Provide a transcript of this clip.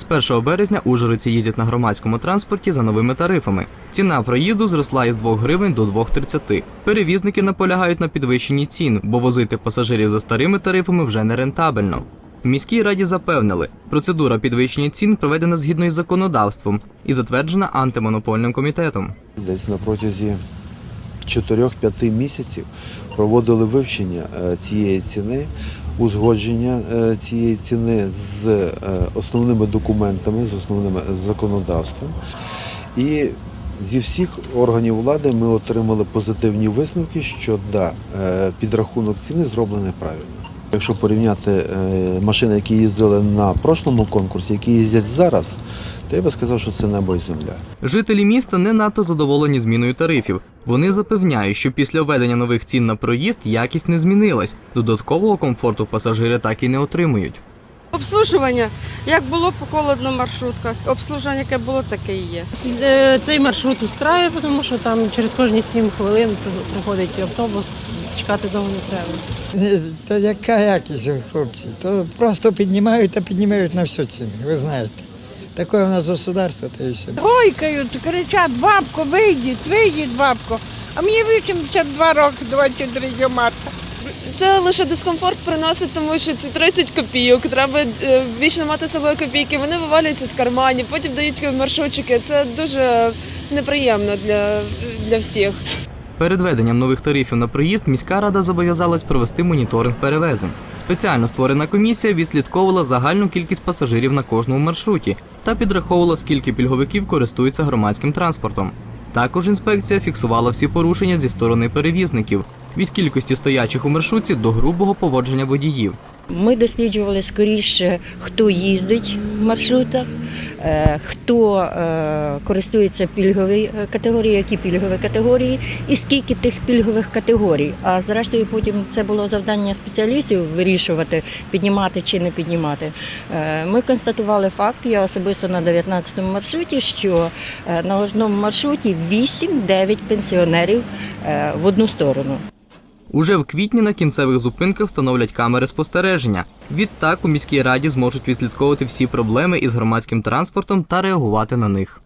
З 1 березня ужгородці їздять на громадському транспорті за новими тарифами. Ціна проїзду зросла із 2 гривень до 2,30. Перевізники наполягають на підвищенні цін, бо возити пасажирів за старими тарифами вже не рентабельно. Міській раді запевнили, процедура підвищення цін проведена згідно із законодавством і затверджена антимонопольним комітетом. Десь на протязі 4-5 місяців проводили вивчення е, цієї ціни, узгодження е, цієї ціни з е, основними документами, з основним законодавством. І зі всіх органів влади ми отримали позитивні висновки, що да, е, підрахунок ціни зроблений правильно. Якщо порівняти е, машини, які їздили на прошлому конкурсі, які їздять зараз, то я би сказав, що це небо і земля. Жителі міста не надто задоволені зміною тарифів. Вони запевняють, що після введення нових цін на проїзд якість не змінилась. Додаткового комфорту пасажири так і не отримують. Обслужування, як було по холодно в маршрутках, обслужування, яке було, таке і є. Е, Цей маршрут устраює, тому що там через кожні 7 хвилин приходить автобус, чекати довго не треба. Е, Та яка якість, хлопці? То просто піднімають та піднімають на всю ціну, ви знаєте. Таке у нас государство, та і все. Гойкають, кричать, бабко, вийдіть, вийдіть, бабко. А мені 82 роки, 23 марта. Це лише дискомфорт приносить, тому що це 30 копійок. Треба е, вічно мати з собою копійки. Вони вивалюються з карманів, потім дають маршрутчики. Це дуже неприємно для, для всіх. Перед введенням нових тарифів на проїзд міська рада зобов'язалась провести моніторинг перевезень. Спеціально створена комісія відслідковувала загальну кількість пасажирів на кожному маршруті та підраховувала, скільки пільговиків користуються громадським транспортом. Також інспекція фіксувала всі порушення зі сторони перевізників від кількості стоячих у маршрутці до грубого поводження водіїв. Ми досліджували скоріше, хто їздить в маршрутах, е, хто е, користується пільгові категорії, які пільгові категорії, і скільки тих пільгових категорій. А зрештою, потім це було завдання спеціалістів вирішувати, піднімати чи не піднімати. Е, Ми констатували факт, я особисто на 19-му маршруті, що е, на одному маршруті 8-9 пенсіонерів е, в одну сторону. Уже в квітні на кінцевих зупинках встановлять камери спостереження. Відтак у міській раді зможуть відслідковувати всі проблеми із громадським транспортом та реагувати на них.